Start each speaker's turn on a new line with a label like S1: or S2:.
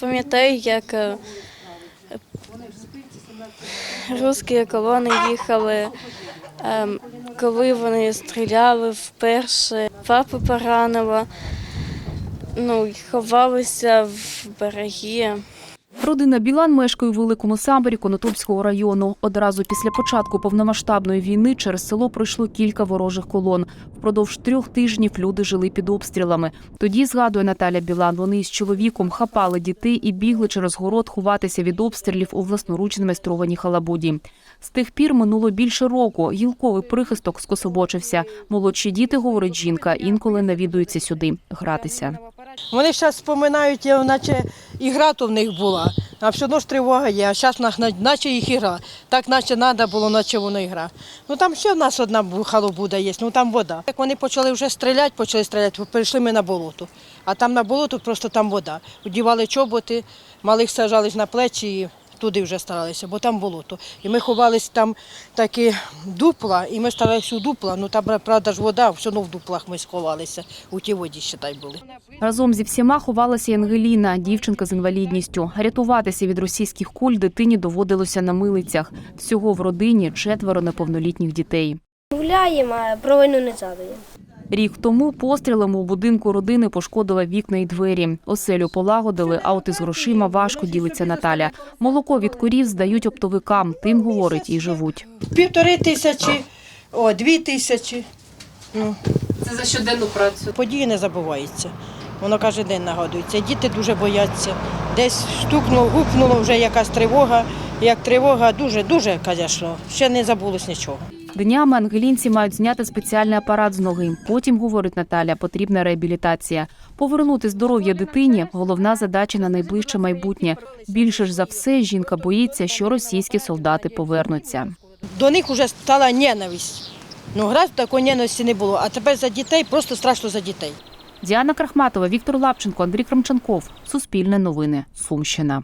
S1: Пам'ятаю, як е, русські колони їхали, ем, коли вони стріляли вперше, папу поранило, ну, ховалися в береги.
S2: Родина Білан мешкає у великому самборі Конотопського району. Одразу після початку повномасштабної війни через село пройшло кілька ворожих колон. Впродовж трьох тижнів люди жили під обстрілами. Тоді згадує Наталя Білан. Вони із чоловіком хапали дітей і бігли через город ховатися від обстрілів у власноручно майстрованій халабуді. З тих пір минуло більше року. Гілковий прихисток скособочився. Молодші діти, говорить жінка, інколи навідуються сюди гратися.
S3: Вони зараз споминають, наче ігра то в них була, а все одно ж тривога є, а зараз наче їх ігра. Так наче треба було, наче воно ігра. Ну там ще в нас одна халобуда є, ну там вода. Як вони почали вже стріляти, почали стріляти, перейшли ми на болото. А там на болото просто там вода. Одівали чоботи, малих сажали на плечі і туди вже старалися, бо там болото. І ми ховалися там такі дупла, і ми старалися у дупла, ну там, правда ж вода, все одно в дуплах ми сховалися, у тій воді ще й були.
S2: Разом зі всіма ховалася й Ангеліна, дівчинка з інвалідністю. Рятуватися від російських куль дитині доводилося на милицях. Всього в родині четверо неповнолітніх дітей.
S4: Гуляємо, а про війну не згадуємо.
S2: Рік тому пострілами у будинку родини пошкодила вікна й двері. Оселю полагодили, а от із грошима важко ділиться Наталя. Молоко від корів здають оптовикам, тим говорить і живуть.
S3: Півтори тисячі, о, дві тисячі. Ну,
S2: Це за щоденну працю.
S3: події не забуваються. Воно кожен день нагадується. Діти дуже бояться. Десь стукнуло, гукнуло вже якась тривога. Як тривога, дуже, дуже, звісно, ще не забулось нічого.
S2: Днями ангелінці мають зняти спеціальний апарат з ноги. Потім, говорить Наталя, потрібна реабілітація. Повернути здоров'я дитині головна задача на найближче майбутнє. Більше ж за все, жінка боїться, що російські солдати повернуться.
S3: До них вже стала ненависть. Ну, грати такої ненависті не було. А тепер за дітей просто страшно за дітей.
S2: Діана Крахматова, Віктор Лапченко, Андрій Крамченков. Суспільне новини. Сумщина.